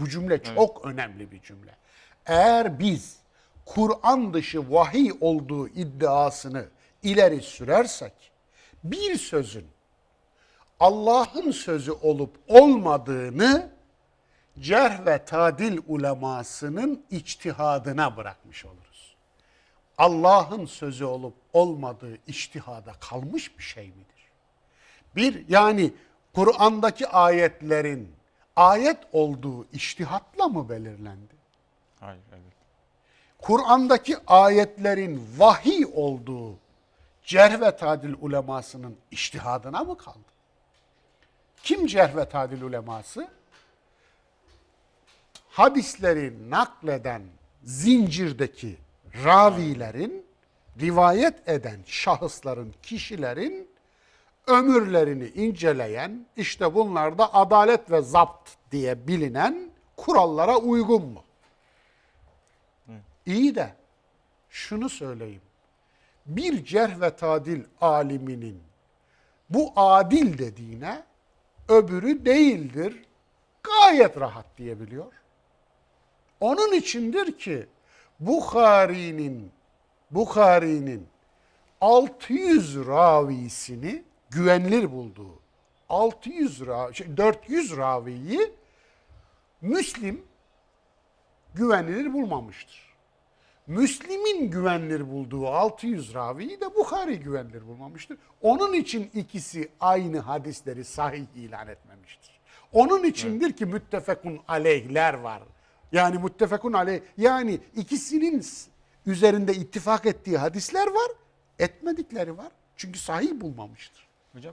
Bu cümle çok önemli bir cümle. Eğer biz Kur'an dışı vahiy olduğu iddiasını ileri sürersek bir sözün Allah'ın sözü olup olmadığını cerh ve tadil ulemasının içtihadına bırakmış oluruz. Allah'ın sözü olup olmadığı içtihada kalmış bir şey midir? Bir yani Kur'an'daki ayetlerin ayet olduğu içtihatla mı belirlendi? Hayır, evet. Kur'an'daki ayetlerin vahiy olduğu cerh ve tadil ulemasının içtihadına mı kaldı? Kim cerh ve tadil uleması? Hadisleri nakleden zincirdeki ravilerin, rivayet eden şahısların, kişilerin ömürlerini inceleyen, işte bunlar da adalet ve zapt diye bilinen kurallara uygun mu? İyi de şunu söyleyeyim. Bir cerh ve tadil aliminin bu adil dediğine öbürü değildir. Gayet rahat diyebiliyor. Onun içindir ki Bukhari'nin Bukhari'nin 600 ravisini güvenilir bulduğu 600 ra şey, 400 raviyi Müslim güvenilir bulmamıştır. Müslim'in güvenilir bulduğu 600 raviyi de Bukhari güvenilir bulmamıştır. Onun için ikisi aynı hadisleri sahih ilan etmemiştir. Onun içindir ki müttefekun aleyhler var. Yani müttefekun aleyh yani ikisinin üzerinde ittifak ettiği hadisler var, etmedikleri var. Çünkü sahih bulmamıştır.